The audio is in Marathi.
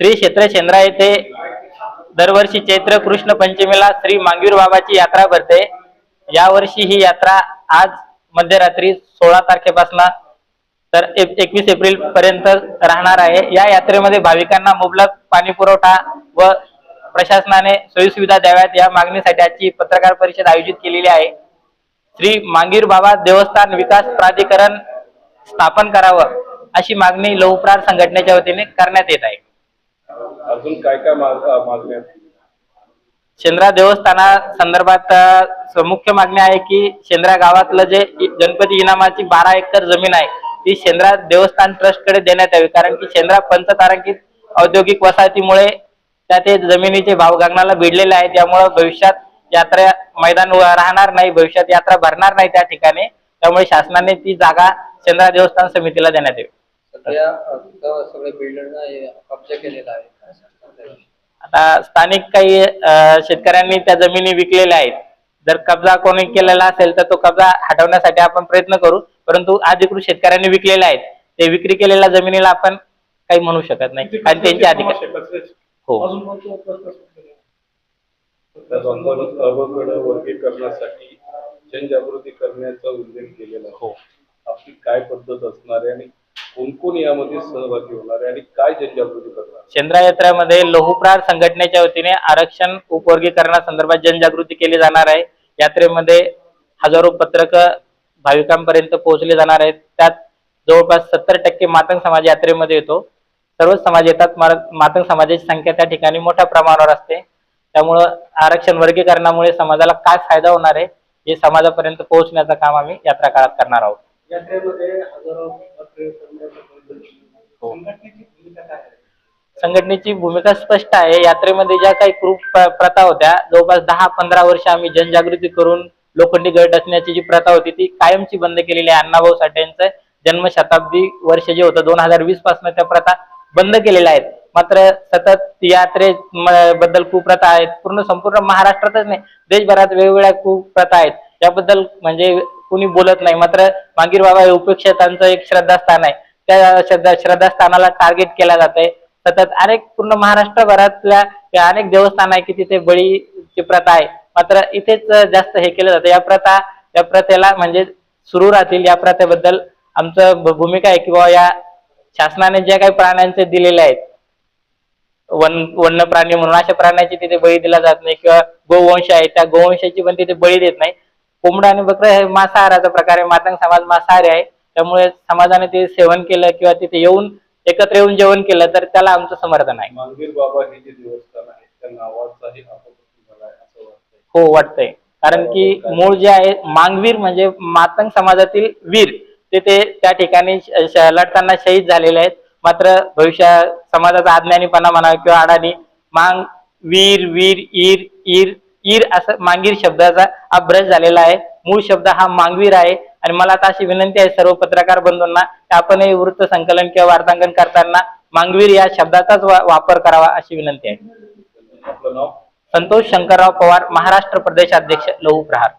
श्री क्षेत्र शेंद्रा येथे दरवर्षी चैत्र कृष्ण पंचमीला श्री मांगवीर बाबाची यात्रा भरते. यावर्षी ही यात्रा आज मध्यरात्री सोळा तारखेपासून तर एकवीस एप्रिल पर्यंत राहणार आहे. या यात्रेमध्ये भाविकांना मुबलक पाणी पुरवठा व प्रशासनाने सोयीसुविधा द्याव्यात. या मागणीसाठी आजची पत्रकार परिषद आयोजित केलेली आहे. श्री मांगीर बाबा देवस्थान विकास प्राधिकरण स्थापन करावं अशी मागणी लहुप्रार संघटनेच्या वतीने करण्यात येत आहे. अजून काय काय मागण्या शेंद्रा देवस्थाना संदर्भात मुख्य मागणी आहे की शेंद्रा गावातलं जे गणपती इनामाची बारा एकर जमीन आहे ती शेंद्रा देवस्थान ट्रस्टकडे देण्यात यावी. कारण की शेंद्रा पंचतारांकित औद्योगिक वसाहतीमुळे त्या ते जमिनीचे भाव गगनाला भिडलेले आहेत. त्यामुळे भविष्यात यात्रा मैदान राहणार नाही भविष्यात यात्रा भरणार नाही त्या ठिकाणी. त्यामुळे शासनाने ती जागा शेंद्रा देवस्थान समितीला देण्यात यावी. आता स्थानिक काही शेतकऱ्यांनी त्या जमिनी विकलेल्या आहेत. जर कब्जा कोणी केलेला असेल तर तो कब्जा हटवण्यासाठी आपण प्रयत्न करू. परंतु अधिकृत शेतकऱ्यांनी विकलेल्या आहेत. ते विक्री केलेल्या जमिनीला आपण काही म्हणू शकत नाही. आणि त्यांचे अधिकार हो. जनजागृती करण्याचा उल्लेख केलेला आहे. हो. आपली काय पद्धत असणार आहे आणि कोण कोण यामध्ये सहभागी होणार आहे आणि काय जनजागृती करणार चंद्रा यात्रेमध्ये लोहुप्रार संघटनेच्या वतीने आरक्षण उपवर्गीकरणासंदर्भात जनजागृती केली जाणार आहे. यात्रेमध्ये हजारो पत्रक भाविकांपर्यंत पोहोचले जाणार आहेत. त्यात जवळपास सत्तर टक्के मातंग समाज यात्रेमध्ये येतो. सर्वच समाज येतात. मातंग समाजाची संख्या त्या ठिकाणी मोठ्या प्रमाणावर असते. त्यामुळं आरक्षण वर्गीकरणामुळे समाजाला काय फायदा होणार आहे हे समाजापर्यंत पोहोचण्याचं काम आम्ही यात्रा काळात करणार आहोत. यात्रेमध्ये हजारो हो. संघटनेची भूमिका स्पष्ट आहे. यात्रेमध्ये ज्या काही प्र- प्रथा होत्या जवळपास दहा पंधरा वर्ष आम्ही जनजागृती करून लोखंडी गट असण्याची जी प्रथा होती ती कायमची बंद केलेली आहे. अण्णाभाऊ साठे यांचं जन्मशताब्दी वर्ष जे होतं दोन हजार वीसपासून त्या प्रथा बंद केलेल्या आहेत. मात्र सतत यात्रे बद्दल कुप्रथा आहेत. पूर्ण संपूर्ण महाराष्ट्रातच नाही देशभरात वेगवेगळ्या कुप्रथा आहेत. त्याबद्दल म्हणजे कुणी बोलत नाही. मात्र मागीर बाबा हे उपेक्षितांचं एक श्रद्धास्थान आहे. त्या श्रद्धा श्रद्धास्थानाला टार्गेट केल्या जात आहे सतत अनेक पूर्ण महाराष्ट्रभरातल्या अनेक देवस्थान आहे की तिथे बळीची प्रथा आहे. मात्र इथेच जास्त हे केलं जातं. या प्रथा या प्रथेला म्हणजे सुरू राहतील या प्रथेबद्दल आमचं भ- भूमिका आहे की बाबा या शासनाने ज्या काही प्राण्यांचे दिलेले आहेत वन वन्य प्राणी म्हणून अशा प्राण्याची तिथे बळी दिला जात नाही किंवा गोवंश आहे त्या गोवंशाची पण तिथे बळी देत नाही. कोंबडा आणि बकरं हे मांसाहाराचा प्रकार आहे मातंग समाज मांसाहारी आहे. त्यामुळे समाजाने ते सेवन केलं किंवा तिथे येऊन एकत्र येऊन जेवण केलं तर त्याला आमचं समर्थन आहे. मांगीर बाबा हे जे देवस्थान आहे त्या नावाचाही अपप्रती झाला आहे असं वाटतंय? हो वाटतंय. कारण की मूळ जे आहे मांगवीर म्हणजे मातंग समाजातील वीर. ते ते त्या ठिकाणी श- श- लढताना शहीद झालेले आहेत. मात्र भविष्य समाजाचा अज्ञानीपणा म्हणा किंवा अडाणी मांग वीर वीर ईर ईर ईर असं मांगीर शब्दाचा अभ्यास झालेला आहे. मूळ शब्द हा मांगवीर आहे. आणि मला आता अशी विनंती आहे सर्व पत्रकार बंधूंना की आपणही वृत्त संकलन किंवा वार्तांकन करताना मांगवीर या शब्दाचाच वापर करावा अशी विनंती आहे. संतोष शंकरराव पवार महाराष्ट्र प्रदेशाध्यक्ष लहू प्रहार.